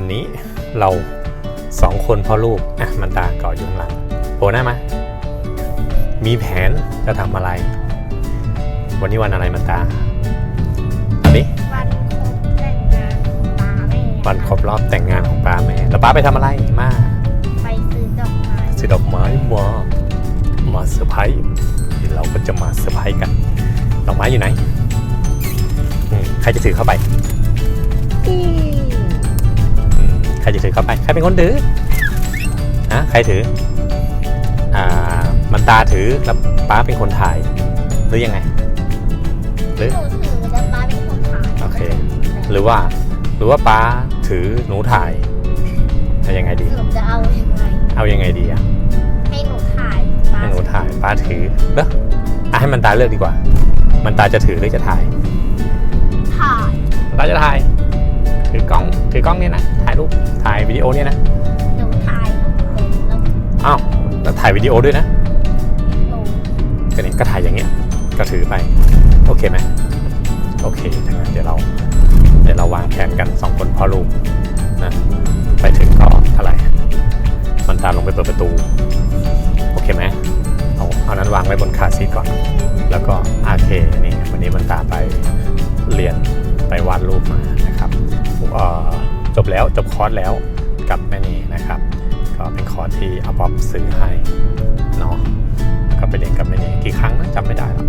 วันนี้เราสองคนพ่อลูกอะมันตาเกาะอยู่ข้างหลังโผล่หน้ามา มีแผนจะทำอะไร วันนี้วันอะไรมันตาอันนี้วันครบแต่งงานของตาแม่วันครบรอบแต่งงานของป้าแม่แล้วป้าไปทำอะไรมาไปซื้อดอกไม้ซื้อดอกไม้มามาเซอร์ไพรส์เดี๋ยวเราก็จะมาเซอร์ไพรส์กันดอกไม้อยู่ไหนอืมใครจะถือเข้าไป ใครจะถือเข้าไป ใครเป็นคนถือฮะใครถือ อ่า มันตาถือแล้วป้าเป็นคนถ่าย หรือยังไง หรือหนูถือแต่ป้าเป็นคนถ่ายโอเค หรือว่า หรือว่าป้าถือหนูถ่ายจะยังไงดี หนูจะเอายังไง เอายังไงดีอะให้หนูถ่ายป้าให้หนูถ่ายป้าถือเนอะอะให้มันตาเลือกดีกว่า มันตาจะถือหรือจะถ่าย ถ่าย มันตาจะถ่าย ถือกล้อง ถือกล้องเนี่ยนะถ่าย รูปถ่ายวิดีโอเนี่ยนะหนูถ่ายหนูเป็นแล้วอ้าวแล้วถ่ายวิดีโอด้วยนะหนูก็เนี่ยก็ถ่ายอย่างเงี้ยก็ถือไปโอเคไหมโอเคถ้างั้นเดี๋ยวเราเดี๋ยวเราวางแผนกันสองคนพ่อลูกนะไปถึงก็อะไรมันตาลงไปเปิดประตู โอเคไหมเอาเอานั้นวางไว้บนคาร์ซีทก่อน แล้วก็โอเคนี่วันนี้มันตาไปเรียนไปวาดรูปมานะครับเอ่อ จบแล้วจบคอร์สแล้วกับแม่นีนะครับ ก็เป็นคอร์สที่อาป๊อปซื้อให้เนาะก็ไปเรียนกับแม่นีกี่ครั้งนะจำไม่ได้หรอก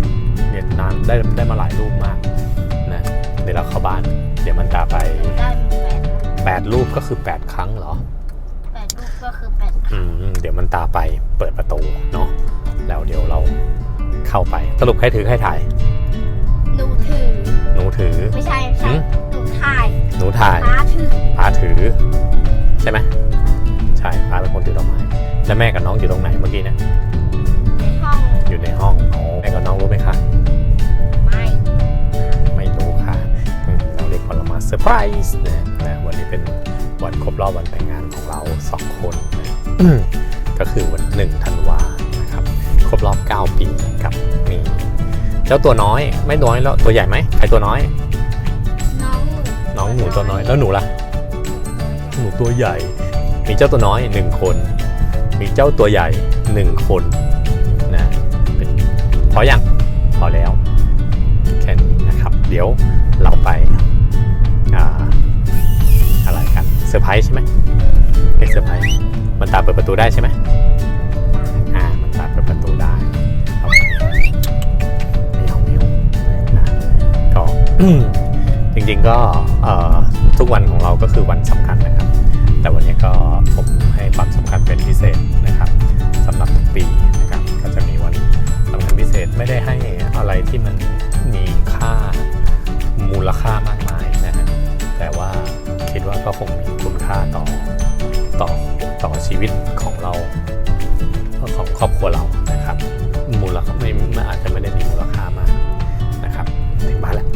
เรียนนานได้ได้มาหลายรูปมากนะเดี๋ยวเราเข้าบ้าน เดี๋ยวมันตาไปหนูได้แปด8รูปก็คือ 8 ครั้งเหรอแปดลูกก็คือแปดอืมเดี๋ยวมันตาไปเปิดประตูเนาะแล้วเดี๋ยวเราเข้าไปสรุปใครถือใครถ่ายหนูถือหนูถือ ไม่ใช่ไม่ใช่หืมหนูถ่ายหนูถ่ายป้าถือป้าถือ ใช่ไหมใช่ป้าเป็นคนถือดอกไม้ แล้วแม่กับน้องอยู่ตรงไหนเมื่อกี้เนี่ยในห้องอยู่ในห้องโอ้แม่กับน้องรู้ไหมคะไม่ไม่รู้ค่ะอืมเราเรียกวันเรามาเซอร์ไพรส์นะนะวันนี้เป็นวันครบรอบวันแต่งงานของเราสองคนนะอืมก็คือวันหนึ่งธันวานะครับ ครบรอบ 9 ปีกับมีเจ้าตัวน้อยไม่น้อยแล้วตัวใหญ่ไหมใครตัวน้อย น้องหนูน้องหนูตัวน้อยแล้วหนูล่ะ หนูตัวใหญ่ มีเจ้าตัวน้อยหนึ่งคน มีเจ้าตัวใหญ่หนึ่งคนนะเป็นพออยังพอแล้วแค่นี้นะครับ เดี๋ยวเราไปอะไรกันเซอร์ไพรส์ใช่ไหมเรียกเซอร์ไพรส์มันตาเปิดประตูได้ใช่ไหมอ่ามันตาเปิดประตูได้เมียวเมียวนะก็จริงๆก็เอ่อทุกวันของ ก็คือวันสำคัญนะครับ แต่วันนี้ก็ผมให้ความสำคัญเป็นพิเศษนะครับสำหรับทุกปีนะครับ ก็จะมีวันสำคัญพิเศษไม่ได้ให้อะไรที่มันมีค่ามูลค่ามากมายนะฮะแต่ว่าคิดว่าก็คงมีคุณค่าต่อต่อต่อชีวิตของเราของครอบครัวเรานะครับ มูลค่าไม่ไม่อาจจะไม่ได้มีมูลค่ามากนะครับ ถึงบ้านแล้ว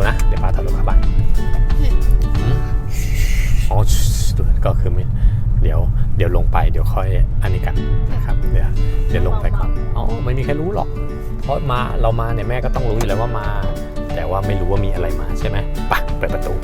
ดูนะ เดี๋ยวป้าทะลุเข้าบ้านอ๋อก็คือไม่เดี๋ยวเดี๋ยวลงไปเดี๋ยวค่อยอันนี้กันนะครับเดี๋ยวเดี๋ยวลงไปก่อนอ๋อไม่มีใครรู้หรอก เพราะมาเรามาเนี่ยแม่ก็ต้องรู้อยู่แล้วว่ามา แต่ว่าไม่รู้ว่ามีอะไรมาใช่ไหมไปเปิดประตู